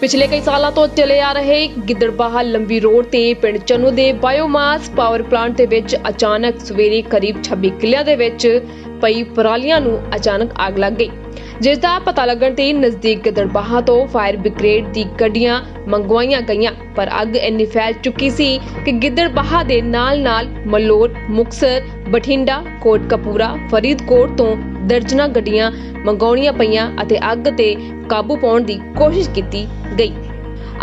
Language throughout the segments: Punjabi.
ਪਿਛਲੇ ਕਈ ਸਾਲਾਂ ਤੋਂ ਚਲੇ ਆ ਰਹੇ ਗਿੱਦੜਬਾਹਾ ਲੰਬੀ ਰੋਡ ਤੇ ਪਿੰਡ ਚੰਨੂ ਦੇ ਬਾਇਓਮਾਸ ਪਾਵਰ ਪਲਾਂਟ ਦੇ ਵਿੱਚ ਅਚਾਨਕ ਸਵੇਰੇ ਕਰੀਬ 26 ਕਿੱਲਿਆਂ ਦੇ ਵਿੱਚ ਪਈ ਪਰਾਲੀਆਂ ਨੂੰ ਅਚਾਨਕ ਅੱਗ ਲੱਗ ਗਈ, ਜਿਸ ਦਾ ਪਤਾ ਲੱਗਣ ਤੇ ਨਜ਼ਦੀਕ ਗਿੱਦੜਬਾਹਾ ਤੋਂ ਫਾਇਰ ਬ੍ਰਿਗੇਡ ਦੀ ਗੱਡੀਆਂ ਮੰਗਵਾਈਆਂ ਗਈਆਂ, ਪਰ ਅੱਗ ਇੰਨੀ ਫੈਲ ਚੁੱਕੀ ਸੀ ਕਿ ਗਿੱਦੜਬਾਹਾ ਦੇ ਨਾਲ-ਨਾਲ ਮਲੋਰ ਮੁਕਸਰ, ਬਠਿੰਡਾ, ਕੋਟਕਪੂਰਾ, ਫਰੀਦਕੋਟ ਤੋਂ ਦਰਜਨਾਂ ਗੱਡੀਆਂ ਮੰਗਾਉਣੀਆਂ ਪਈਆਂ ਅਤੇ ਅੱਗ ਤੇ ਕਾਬੂ ਪਾਉਣ ਦੀ ਕੋਸ਼ਿਸ਼ ਕੀਤੀ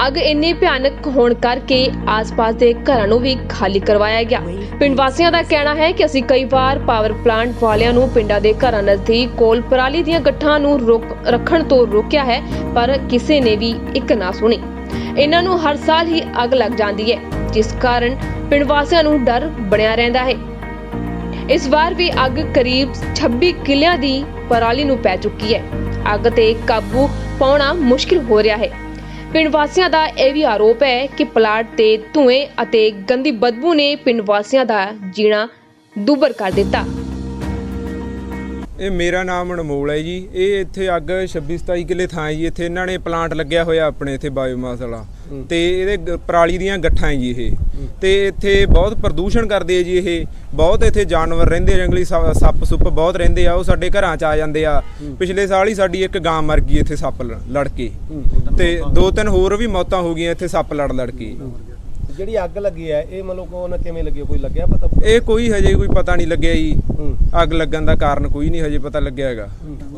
ਅੱਗ ਇੰਨੀ ਭਿਆਨਕ ਹੋਣ ਕਰਕੇ ਆਸ-ਪਾਸ ਦੇ ਘਰਾਂ ਨੂੰ ਵੀ ਖਾਲੀ ਕਰਵਾਇਆ ਗਿਆ। ਪਿੰਡ ਵਾਸੀਆਂ ਦਾ ਕਹਿਣਾ ਹੈ ਕਿ ਅਸੀਂ ਕਈ ਵਾਰ ਪਾਵਰ ਪਲਾਂਟ ਵਾਲਿਆਂ ਨੂੰ ਪਿੰਡਾਂ ਦੇ ਘਰਾਂ ਨਜ਼ਦੀਕ ਕੋਲ ਪਰਾਲੀ ਦੀਆਂ ਗੱਠਾਂ ਨੂੰ ਰੋਕ, ਰੱਖਣ ਤੋਂ ਰੋਕਿਆ ਹੈ, ਪਰ ਕਿਸੇ ਨੇ ਵੀ ਇੱਕ ਨਾ ਸੁਣੀ। ਇਹਨਾਂ ਨੂੰ ਹਰ ਸਾਲ ਹੀ ਅੱਗ ਲੱਗ ਜਾਂਦੀ ਹੈ, ਜਿਸ ਕਾਰਨ ਪਿੰਡ ਵਾਸੀਆਂ ਨੂੰ ਡਰ ਬਣਿਆ ਰਹਿੰਦਾ ਹੈ। ਇਸ ਵਾਰ ਵੀ ਅੱਗ ਕਰੀਬ 26 ਕਿਲਿਆਂ ਦੀ ਪਰਾਲੀ ਨੂੰ ਪੈ ਚੁੱਕੀ ਹੈ। ਅੱਗ ਤੇ ਕਾਬੂ ਪਾਉਣਾ ਮੁਸ਼ਕਿਲ ਹੋ ਰਿਹਾ ਹੈ। ਪਿੰਡ ਵਾਸੀਆਂ ਦਾ ਇਹ ਵੀ ਆਰੋਪ ਹੈ ਕਿ ਪਲਾਟ ਤੇ ਧੂਏ ਅਤੇ ਗੰਦੀ ਬਦਬੂ ਨੇ ਪਿੰਡ ਵਾਸੀਆਂ ਦਾ ਜੀਣਾ ਦੁੱਭਰ ਕਰ ਦਿੱਤਾ। ਇਹ ਮੇਰਾ ਨਾਮ ਅਨਮੋਲ ਹੈ ਜੀ। ਇਹ ਇੱਥੇ ਅੱਗ 26 27 ਕਿੱਲੇ ਥਾਂ ਹੈ ਜੀ। ਇੱਥੇ ਇਹਨਾਂ ਨੇ ਪਲਾਂਟ ਲੱਗਿਆ ਹੋਇਆ ਆਪਣੇ ਇੱਥੇ ਬਾਇਓਮਾਸ ਵਾਲਾ। ਤੇ ਇਹਦੇ ਪਰਾਲੀ ਦੀਆਂ ਗੱਠਾਂ ਹੈ ਜੀ ਇਹ। ਤੇ ਇੱਥੇ ਬਹੁਤ ਪ੍ਰਦੂਸ਼ਣ ਕਰਦੇ ਆ ਜੀ ਇਹ। ਬਹੁਤ ਇੱਥੇ ਜਾਨਵਰ ਰਹਿੰਦੇ ਜੰਗਲੀ ਸੱਪ ਸੁੱਪ ਬਹੁਤ ਰਹਿੰਦੇ ਆ। ਉਹ ਸਾਡੇ ਘਰਾਂ 'ਚ ਆ ਜਾਂਦੇ ਆ। ਪਿਛਲੇ ਸਾਲ ਹੀ ਸਾਡੀ ਇੱਕ ਗਾਂ ਮਰ ਗਈ ਇੱਥੇ ਸੱਪ ਲੜ ਕੇ ਤੇ ਦੋ ਤਿੰਨ ਹੋਰ ਵੀ ਮੌਤਾਂ ਹੋ ਗਈਆਂ ਇੱਥੇ ਸੱਪ ਲੜ ਲੜ ਕੇ ਜਿਹੜੀ ਅੱਗ ਲੱਗੀ ਹੈ ਇਹ ਮਤਲਬ ਕੋ ਉਹਨਾਂ ਕਿਵੇਂ ਲੱਗੀ ਹੈ? ਕੋਈ ਲੱਗਿਆ ਪਤਾ ਇਹ ਕੋਈ ਹਜੇ ਕੋਈ ਪਤਾ ਨਹੀਂ ਲੱਗਿਆ ਜੀ। ਹੂੰ। ਅੱਗ ਲੱਗਣ ਦਾ ਕਾਰਨ ਕੋਈ ਨਹੀਂ ਹਜੇ ਪਤਾ ਲੱਗਿਆ ਹੈਗਾ।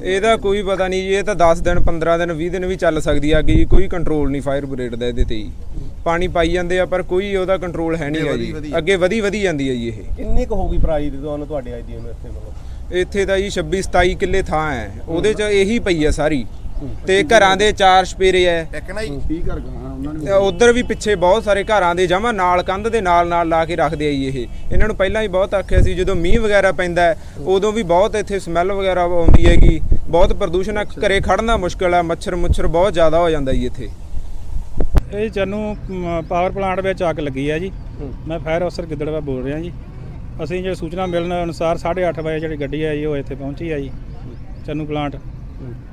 ਇਹਦਾ ਕੋਈ ਪਤਾ ਨਹੀਂ ਜੀ ਇਹ ਤਾਂ 10 ਦਿਨ 15 ਦਿਨ 20 ਦਿਨ ਵੀ ਚੱਲ ਸਕਦੀ ਆ ਅੱਗ ਜੀ। ਕੋਈ ਕੰਟਰੋਲ ਨਹੀਂ ਫਾਇਰ ਬ੍ਰਿਗੇਡ ਦਾ ਇਹਦੇ ਤੇ ਜੀ। ਪਾਣੀ ਪਾਈ ਜਾਂਦੇ ਆ ਪਰ ਕੋਈ ਉਹਦਾ ਕੰਟਰੋਲ ਹੈ ਨਹੀਂ ਹੈ ਜੀ। ਅੱਗੇ ਵਧੀ ਵਧੀ ਜਾਂਦੀ ਹੈ ਜੀ ਇਹ। ਕਿੰਨੀ ਕੁ ਹੋਊਗੀ ਪ੍ਰਾਈਜ਼ ਦੀ ਤੁਹਾਨੂੰ ਤੁਹਾਡੇ ਆਈ ਦੀ ਉਹਨੂੰ ਇੱਥੇ ਮਤਲਬ? ਇੱਥੇ ਤਾਂ ਜੀ 26 27 ਕਿੱਲੇ ਥਾਂ ਹੈ। ਉਹਦੇ ਚ ਇਹੀ ਪਈ ਆ ਸਾਰੀ। ਤੇ ਘਰਾਂ ਦੇ ਚਾਰ ਸਪੇਰੇ ਐ। ਤੇ ਉਧਰ ਵੀ ਪਿੱਛੇ ਬਹੁਤ ਸਾਰੇ ਘਰਾਂ ਦੇ ਜਮਾ ਨਾਲ ਕੰਧ ਦੇ ਨਾਲ ਨਾਲ ਲਾ ਕੇ ਰੱਖਦੇ ਆ ਜੀ ਇਹ। ਇਹਨਾਂ ਨੂੰ ਪਹਿਲਾਂ ਹੀ ਬਹੁਤ ਆਖਿਆ ਸੀ ਜਦੋਂ ਮੀਂਹ ਵਗੈਰਾ ਪੈਂਦਾ ਹੈ, ਉਦੋਂ ਵੀ ਬਹੁਤ ਇੱਥੇ ਸਮੈਲ ਵਗੈਰਾ ਆਉਂਦੀ ਹੈਗੀ। ਬਹੁਤ ਪ੍ਰਦੂਸ਼ਣ ਆ ਘਰੇ ਖੜਨਾ ਮੁਸ਼ਕਲ ਆ ਮੱਛਰ ਮੁੱਛਰ ਬਹੁਤ ਜ਼ਿਆਦਾ ਹੋ ਜਾਂਦਾ ਜੀ ਇੱਥੇ। ਇਹ ਚੰਨੂ ਪਾਵਰ ਪਲਾਂਟ ਵਿੱਚ ਅੱਗ ਲੱਗੀ ਹੈ ਜੀ। ਮੈਂ ਫਾਇਰ ਅਫਸਰ ਗਿੱਦੜਵਾ ਬੋਲ ਰਿਹਾ ਜੀ। ਅਸੀਂ ਜੇ ਸੂਚਨਾ ਮਿਲਣ ਅਨੁਸਾਰ 8:30 ਵਜੇ ਜਿਹੜੀ ਗੱਡੀ ਹੈ ਜੀ ਉਹ ਇੱਥੇ ਪਹੁੰਚੀ ਹੈ ਜੀ ਚੰਨੂ ਪਲਾਂਟ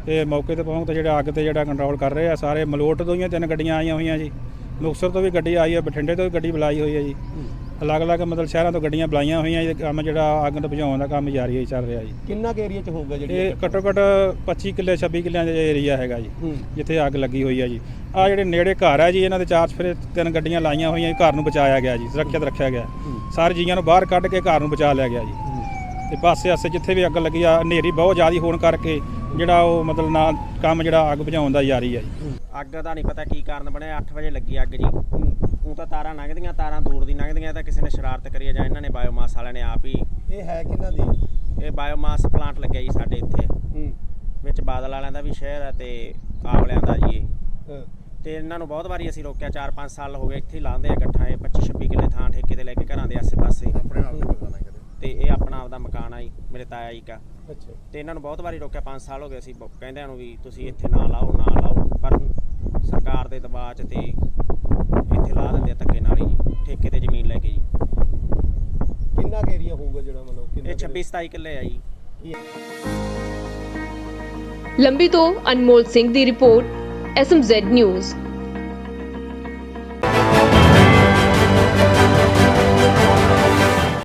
ਤੇ ਮੌਕੇ ਤੇ ਪਹੁੰਚ ਤੇ ਜਿਹੜਾ ਅੱਗ ਤੇ ਜਿਹੜਾ ਕੰਟਰੋਲ ਕਰ ਰਹੇ ਆ ਸਾਰੇ ਮਲੋਟ ਤੋਂ ਹੀ ਤਿੰਨ ਗੱਡੀਆਂ ਆਈਆਂ ਹੋਈਆਂ ਜੀ। ਮੁਕਤਸਰ ਤੋਂ ਵੀ ਗੱਡੀ ਆਈ ਹੈ ਬਠਿੰਡੇ ਤੋਂ ਵੀ ਗੱਡੀ ਬੁਲਾਈ ਹੋਈ ਹੈ ਜੀ। ਅਲੱਗ-ਅਲੱਗ ਮਤਲਬ ਸ਼ਹਿਰਾਂ ਤੋਂ ਗੱਡੀਆਂ ਬੁਲਾਈਆਂ ਹੋਈਆਂ ਜੀ ਕੰਮ ਜਿਹੜਾ ਅੱਗ ਨੂੰ ਬੁਝਾਉਣ ਦਾ ਕੰਮ ਜਾਰੀ ਹੈ ਚੱਲ ਰਿਹਾ ਜੀ। ਕਿੰਨਾ ਕੁ ਏਰੀਆ 'ਚ ਹੋਊਗਾ ਜਿਹੜੀ ਇਹ ਘੱਟੋ ਘੱਟ 25 ਕਿੱਲੇ 26 ਕਿੱਲਿਆਂ ਦਾ ਏਰੀਆ ਹੈਗਾ ਜੀ ਹੂੰ। ਜਿੱਥੇ ਅੱਗ ਲੱਗੀ ਹੋਈ ਹੈ ਜੀ। ਆ ਜਿਹੜੇ ਨੇੜੇ ਘਰ ਹੈ ਜੀ ਇਹਨਾਂ ਦੇ ਚਾਰ ਸਫਰੇ ਤਿੰਨ ਗੱਡੀਆਂ ਲਾਈਆਂ ਹੋਈਆਂ ਜੀ, ਘਰ ਨੂੰ ਬਚਾਇਆ ਗਿਆ ਜੀ ਸੁਰੱਖਿਅਤ ਰੱਖਿਆ ਗਿਆ। ਸਾਰੇ ਜੀਆਂ ਨੂੰ ਬਾਹਰ ਕੱਢ ਕੇ ਘਰ ਨੂੰ ਬਚਾ ਲਿਆ ਗਿਆ ਜੀ। ਤੇ ਪਾਸੇ ਆਸੇ ਜਿੱਥੇ ਵੀ ਅੱਗ ਲੱਗੀ ਆ ਹਨੇਰੀ ਬਹੁਤ ਜ਼ਿਆਦਾ ਹੋਣ ਕਰਕੇ ਜਿਹੜਾ ਉਹ ਮਤਲਬ ਨਾ ਕੰਮ ਜਿਹੜਾ ਅੱਗ ਬੁਝਾਉਣ ਦਾ ਜਾਰੀ ਹੈ ਜੀ। ਅੱਗ ਦਾ ਨਹੀਂ ਪਤਾ ਕੀ ਕਾਰਨ ਬਣਿਆ 8 ਵਜੇ ਲੱਗੀ ਅੱਗ ਜੀ। ਉਹ ਤਾਂ ਤਾਰਾਂ ਲੰਘਦੀਆਂ ਤਾਰਾਂ ਦੂਰ ਦੀ ਲੰਘਦੀਆਂ ਤਾਂ ਕਿਸੇ ਨੇ ਸ਼ਰਾਰਤ ਕਰੀ ਜਾਂ ਇਹਨਾਂ ਨੇ ਬਾਇਓਮਾਸ ਵਾਲਿਆਂ ਨੇ ਆਪ ਹੀ। ਇਹ ਹੈ ਕਿੰਨਾ ਦੀ? ਇਹ ਬਾਇਓਮਾਸ ਪਲਾਂਟ ਲੱਗਿਆ ਜੀ ਸਾਡੇ ਇੱਥੇ। ਹੂੰ। ਵਿੱਚ ਬਾਦਲ ਵਾਲਿਆਂ ਦਾ ਵੀ ਸ਼ਹਿਰ ਹੈ ਤੇ ਆਵਲਿਆਂ ਦਾ ਜੀ ਇਹ। ਹਾਂ। ਤੇ ਇਹਨਾਂ ਨੂੰ ਬਹੁਤ ਵਾਰੀ ਅਸੀਂ ਰੋਕਿਆ 4-5 ਸਾਲ ਹੋ ਗਏ ਇੱਥੇ ਹੀ ਲਾਉਂਦੇ ਆ ਇਕੱਠਾ ਇਹ 25-26 ਕਿੱਲੇ ਥਾਂ ਠੇਕੇ ਤੇ ਲੈ ਕੇ ਘਰਾਂ ਦੇ ਆਸੇ-ਪਾਸੇ। ਤੇ ਇਹ ਆਪਣਾ ਆ ਜੀ ਮੇਰੇ ਤਾਇਆ ਜੀ ਕਾ। ਅੱਛਾ ਤੇ ਇਹਨਾਂ ਨੂੰ ਬਹੁਤ ਵਾਰੀ ਰੋਕਿਆ 5 ਸਾਲ ਹੋ ਗਏ ਅਸੀਂ ਬ- ਕਹਿੰਦਿਆਂ ਨੂੰ ਵੀ ਤੁਸੀਂ ਇੱਥੇ ਨਾ ਲਾਓ ਨਾ ਲਾਓ। ਪਰ ਸਰਕਾਰ ਦੇ ਦਬਾਅ 'ਚ ਤੇ ਇੱਥੇ ਲਾ ਦਿੰਦੇ ਆ ਧੱਕੇ ਨਾਲ ਹੀ ਜੀ ਠੇਕੇ ਤੇ ਜ਼ਮੀਨ ਲੈ ਕੇ ਜੀ। ਕਿੰਨਾ ਏਰੀਆ ਹੋਊਗਾ ਜਿਹੜਾ ਮਤਲਬ ਕਿੰਨਾ ਇਹ 26 27 ਕਿੱਲੇ ਆ ਜੀ। ਲੰਬੀ ਤੋਂ ਅਨਮੋਲ ਸਿੰਘ ਦੀ ਰਿਪੋਰਟ ਐਸਐਮਜ਼ੈਡ ਨਿਊਜ਼